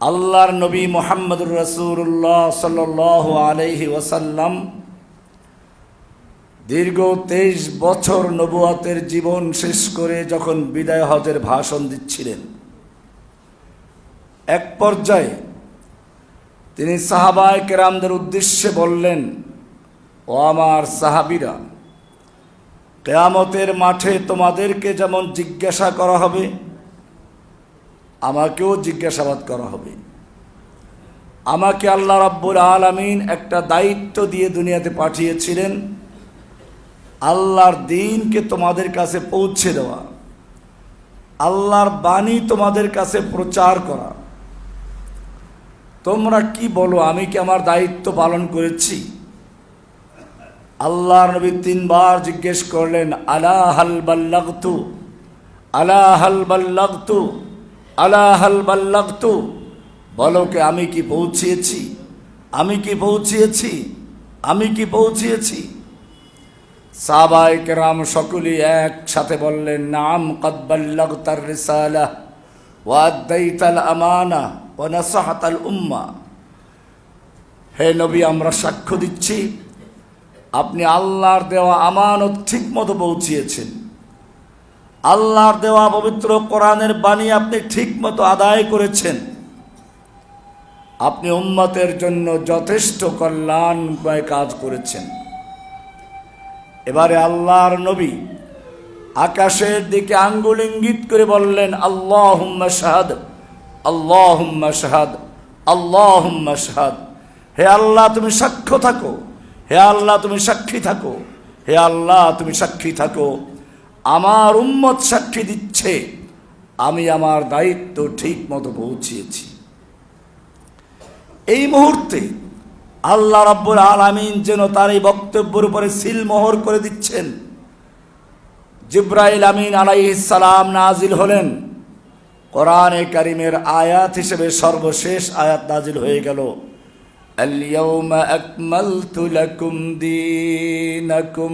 আল্লাহর নবী মোহাম্মদুর রসুল্লাহ সাল আলহি ওসাল্লাম দীর্ঘ তেইশ বছর নবুয়াতের জীবন শেষ করে যখন বিদায় হজের ভাষণ দিচ্ছিলেন, এক পর্যায়ে তিনি সাহাবায় কেরামদের উদ্দেশ্যে বললেন, ও আমার সাহাবিরা, কেয়ামতের মাঠে তোমাদেরকে যেমন জিজ্ঞাসা করা হবে আমাকেও জিজ্ঞাসাবাদ করা হবে। আমাকে আল্লাহ রাব্বুল আলমিন একটা দায়িত্ব দিয়ে দুনিয়াতে পাঠিয়েছিলেন, আল্লাহর দিনকে তোমাদের কাছে পৌঁছে দেওয়া, আল্লাহর বাণী তোমাদের কাছে প্রচার করা। তোমরা কি বলো, আমি কি আমার দায়িত্ব পালন করেছি? আল্লাহ নবী তিনবার জিজ্ঞেস করলেন, আলা হাল বাল্লাগতু? আলা হাল বাল্লাগতু? আলা হাল বাল্লাগতু? বলো কে, আমি কি পৌঁছিয়েছি? আমি কি পৌঁছিয়েছি? আমি কি পৌঁছিয়েছি? সাহাবাই কেরাম সকলেই একসাথে বললেন, নাম কদ্বাল্লাগতার রিসালা ওয়াদ্দাইতাল আমানা ও নাসাহাতাল উম্মা। হে নবী, আমরা সাক্ষ্য দিচ্ছি, আপনি আল্লাহর দেওয়া আমানত ঠিক মতো পৌঁছিয়েছেন। আল্লাহর দেওয়া পবিত্র কোরআনের বাণী আপনি ঠিক মতো আদায় করেছেন। আপনি উম্মতের জন্য যথেষ্ট কল্যাণময় কাজ করেছেন। এবারে আল্লাহর নবী আকাশের দিকে আঙ্গুল ইঙ্গিত করে বললেন আল্লাহ শাহাদ আল্লাহ শাহাদ আল্লাহ শাহাদ। হে আল্লাহ, তুমি সাক্ষ্য থাকো। হে আল্লাহ, তুমি সাক্ষী থাকো। হে আল্লাহ, তুমি সাক্ষী থাকো। আমার উম্মত সাক্ষী দিচ্ছে আমি আমার দায়িত্ব ঠিক মতো পৌঁছিয়েছি এই মুহূর্তে আল্লাহ রাব্বুল আলামিন যেন তার এই বক্তব্যের উপরে সিলমোহর করে দিচ্ছেন জিব্রাইল আমিন আলাইহিসসালাম নাজিল হলেন কোরআনে কারিমের আয়াত হিসেবে সর্বশেষ আয়াত নাজিল হয়ে গেল اليوم أكملت لكم دينكم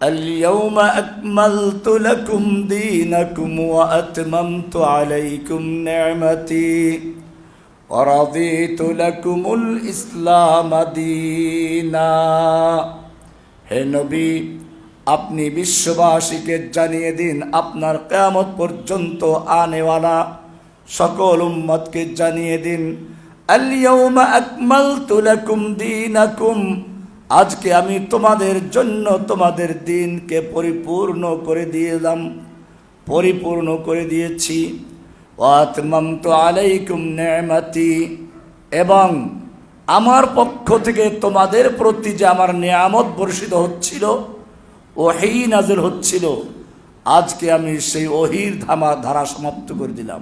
اليوم أكملت لكم دينكم وأتممت عليكم نعمتي ورضيت لكم الإسلام دينا হে নবী আপনি বিশ্ববাসীকে জানিয়ে দিন আপনার কেয়ামত পর্যন্ত আনেওয়ালা সকল উম্মতকে জানিয়ে দিন আলিয়াউমা আকমালতু লাকুম দীনাকুম আজকে আমি তোমাদের জন্য তোমাদের দিনকে পরিপূর্ণ করে দিয়েলাম পরিপূর্ণ করে দিয়েছি। ওয়াতমামতু আলাইকুম নিয়ামাতি, এবং আমার পক্ষ থেকে তোমাদের প্রতি যে আমার নিয়ামত বর্ষিত হচ্ছিল, ওহি নাজিল হচ্ছিল, আজকে আমি সেই ওহির ধামা ধারা সমাপ্ত করে দিলাম।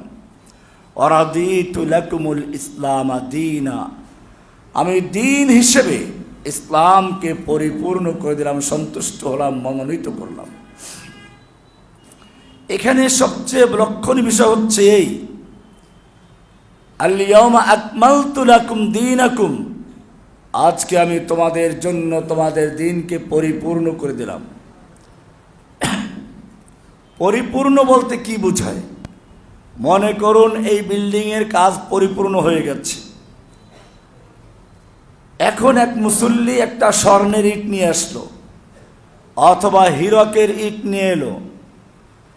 অরাদিতুলাকুমুল ইসলাম দিনা, আমি দিন হিসেবে ইসলামকে পরিপূর্ণ করে দিলাম, সন্তুষ্ট হলাম, মনোনীত করলাম। এখানে সবচেয়ে লক্ষণীয় বিষয় হচ্ছে এই। আল্লিয়মা আকমালতুলাকুম দিনাকুম। আজকে আমি তোমাদের জন্য তোমাদের দিনকে পরিপূর্ণ করে দিলাম। পরিপূর্ণ বলতে কি বোঝায়? মনে করুন এই বিল্ডিংয়ের কাজ পরিপূর্ণ হয়ে গেছে। এখন এক মুসল্লি একটা স্বর্ণের ইট নিয়ে আসলো, অথবা হীরকের ইট নিয়ে এলো।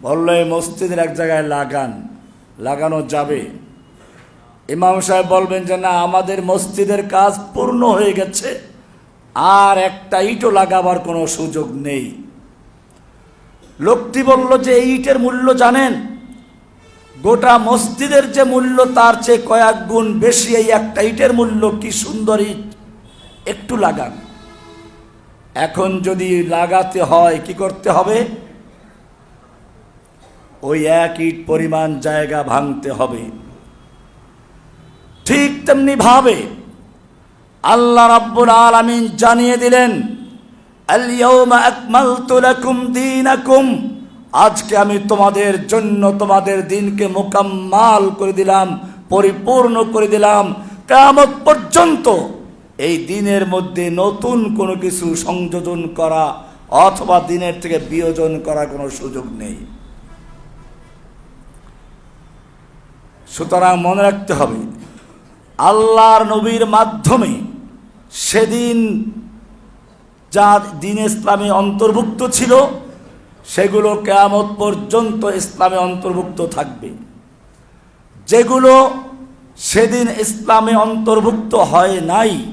বলল, এই মসজিদের এক জায়গায় লাগান, লাগানো যাবে। ইমাম সাহেব বলবেন যে, না, আমাদের মসজিদের কাজ পূর্ণ হয়ে গেছে, আর একটা ইটও লাগাবার কোনো সুযোগ নেই। লোকটি বলল, যে এই ইটের মূল্য জানেন? গোটা মসজিদের যে মূল্য, তার চেয়ে কয়েক গুণ বেশি এই একটা ইটের মূল্য। কি সুন্দর ইট! একটু লাগান। এখন যদি লাগাতে হয়, কি করতে হবে? ওই এক ইট পরিমাণ জায়গা ভাঙতে হবে। ঠিক তেমনি ভাবে আল্লাহ রাব্বুল আলামিন জানিয়ে দিলেন আজকে আমি তোমাদের জন্য তোমাদের দিনকে মোকাম্মাল করে দিলাম, পরিপূর্ণ করে দিলাম। কিয়ামত পর্যন্ত এই দিনের মধ্যে নতুন কোনো কিছু সংযোজন করা অথবা দিনের থেকে বিয়োজন করার কোনো সুযোগ নেই। সুতরাং মনে রাখতে হবে, আল্লাহর নবীর মাধ্যমে সেদিন যা দিন ইসলামে অন্তর্ভুক্ত ছিল, সেগুলো কেয়ামত পর্যন্ত ইসলামে অন্তর্ভুক্ত থাকবে। যেগুলো সেদিন ইসলামে অন্তর্ভুক্ত হয় নাই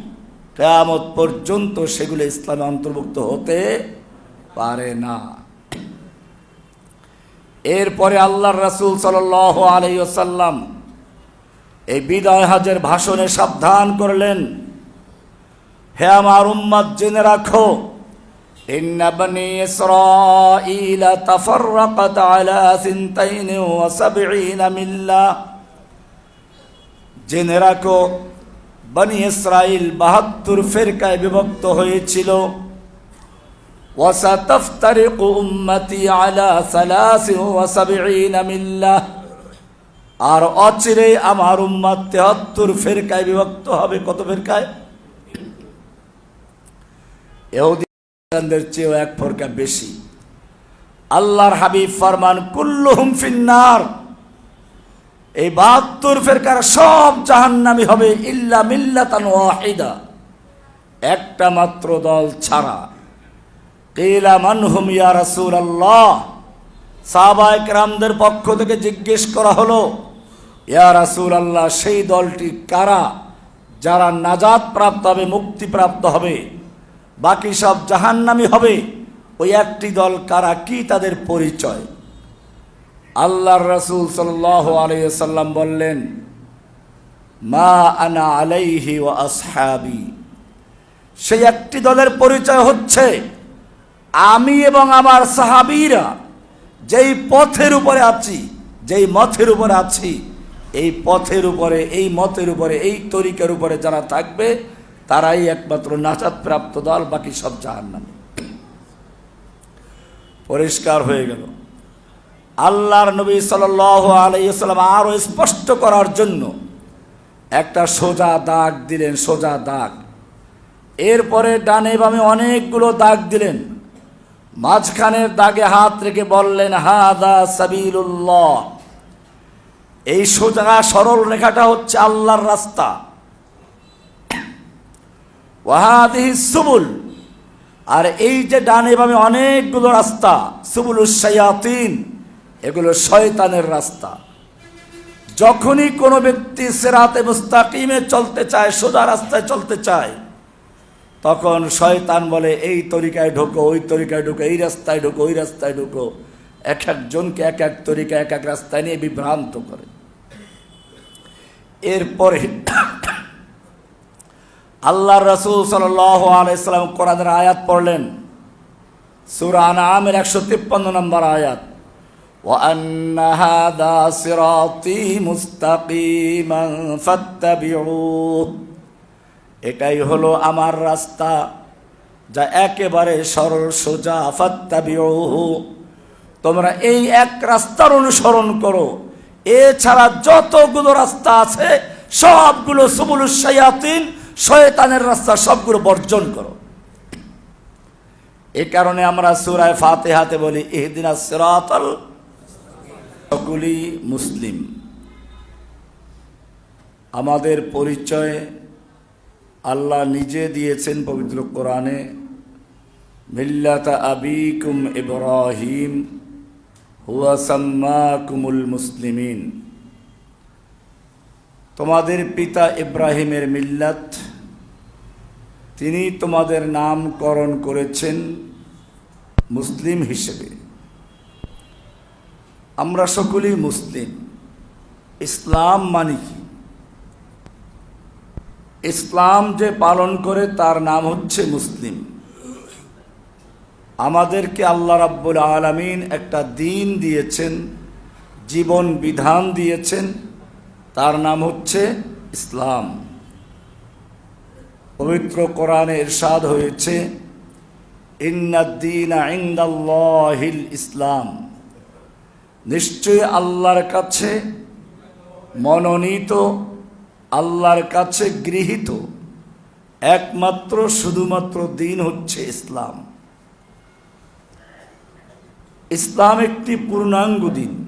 কেয়ামত পর্যন্ত সেগুলো ইসলামে অন্তর্ভুক্ত হতে পারে না এরপরে আল্লাহর রাসূল সাল্লাহ আলাইসাল্লাম এই বিদায় হাজের ভাষণে সাবধান করলেন হে আমার উম্মত জেনে রাখো إن بني إسرائيل تفرقت على ثنتين وسبعين ملة জেনে রাখো বনি ইসরাইল বাহাত্তর ফেরকায় বিভক্ত হয়েছিল وستفترق أمتي على ثلاث وسبعين ملة আর অচিরে আমার উম্মাত তেহাত্তর ফেরকায় বিভক্ত হবে কত ফেরকায় এহুদিদের চেয়েও এক ফরকা বেশি আল্লাহর হাবিব ফরমান কুল্লুহুম ফিন্নার এই বাহাত্তর ফেরকার সব জাহান্নামি হবে ইল্লা মিল্লাতান ওয়াহিদা। একটা মাত্র দল ছাড়া। কেলা মানহুম ইয়া রাসূল আল্লাহ সাহাবায়ে কেরামদের পক্ষ থেকে জিজ্ঞেস করা হলো, ইয়া রাসূল আল্লাহ সেই দলটি কারা যারা নাজাত প্রাপ্ত হবে, মুক্তিপ্রাপ্ত হবে? বাকি সব জাহান্নামি হবে। ওই একটি দল কারা কি তাদের পরিচয়? আল্লাহর রসুল সাল্লাহ আলাইসাল্লাম বললেন, মা আনা আলাইহি ও আসহাবি। সেই একটি দলের পরিচয় হচ্ছে, আমি এবং আমার সাহাবিরা যেই পথের উপরে আছি, যেই মথের উপরে আছি, এই পথের উপরে, এই মতের উপরে, এই তরিকার উপরে যারা থাকবে, তারাই একমাত্র নাচাত প্রাপ্ত দল, বাকি সব জাহান্নামে। পরিষ্কার হয়ে গেল। আল্লাহর নবী সাল আলাইসাল্লাম আরও স্পষ্ট করার জন্য একটা সোজা দাগ দিলেন, সোজা দাগ। এরপরে ডানে বামে অনেকগুলো দাগ দিলেন। মাঝখানের দাগে হাত রেখে বললেন হাদা সাবিলুল্লাহ। এই সোজা সরল রেখাটা হচ্ছে আল্লাহর রাস্তা। ওয়াহাদিহি সুবুল। আর এই যে ডানে বামে অনেকগুলো রাস্তা সুবুল সায়াতিন এগুলো শয়তানের রাস্তা। যখনই কোনো ব্যক্তি সেরাতে মুস্তাকিমে চলতে চায়, সোজা রাস্তায় চলতে চায়, তখন শয়তান বলে, এই তরিকায় ঢোকো, ওই তরিকায় ঢোকো, এই রাস্তায় ঢোকো, ওই রাস্তায় ঢোকো। এক একজনকে এক এক তরিকা, এক এক রাস্তায় নিয়ে বিভ্রান্ত করে। এরপরে আল্লাহ রসুল সাল্লাম কোরআনের আয়াত পড়লেন। সুরান আমের একশো তিপ্পান্ন নম্বর আয়াত। وأن هذا صراطي مستقيما فاتبعوه এটাই হলো আমার রাস্তা যা একেবারে সরল সোজা ফাত্তাবিউহু তোমরা এই এক রাস্তার অনুসরণ করো এছাড়া যতগুলো রাস্তা আছে সবগুলো সুবুল শায়াতিন শয়তানের রাস্তা সবগুলো বর্জন করো এ কারণে আমরা সুরায় ফাতেহাতে বলি ইহদিনা সিরাতাল সকলই মুসলিম। আমাদের পরিচয় আল্লাহ নিজে দিয়েছেন পবিত্র কোরআনে, মিল্লাতা আবিকুম ইব্রাহিম, হুয়া সাম্মাকুমুল মুসলিমিন। তোমাদের পিতা ইব্রাহিমের মিল্লাত, তিনি তোমাদের নামকরণ করেছেন মুসলিম হিসেবে। আমরা সকলেই মুসলিম। ইসলাম মানে কি? ইসলাম যে পালন করে তার নাম হচ্ছে মুসলিম। আমাদেরকে আল্লাহ রাব্বুল আলমিন একটা দিন দিয়েছেন, জীবন বিধান দিয়েছেন, তার নাম হচ্ছে ইসলাম। পবিত্র কোরআনে ইরশাদ হয়েছে, ইন্নাদ্দিন ইসলাম। নিশ্চয় আল্লাহর কাছে মনোনীত, আল্লাহর কাছে গৃহীত। একমাত্র, শুধুমাত্র দিন হচ্ছে ইসলাম। ইসলাম একটি পূর্ণাঙ্গ দিন।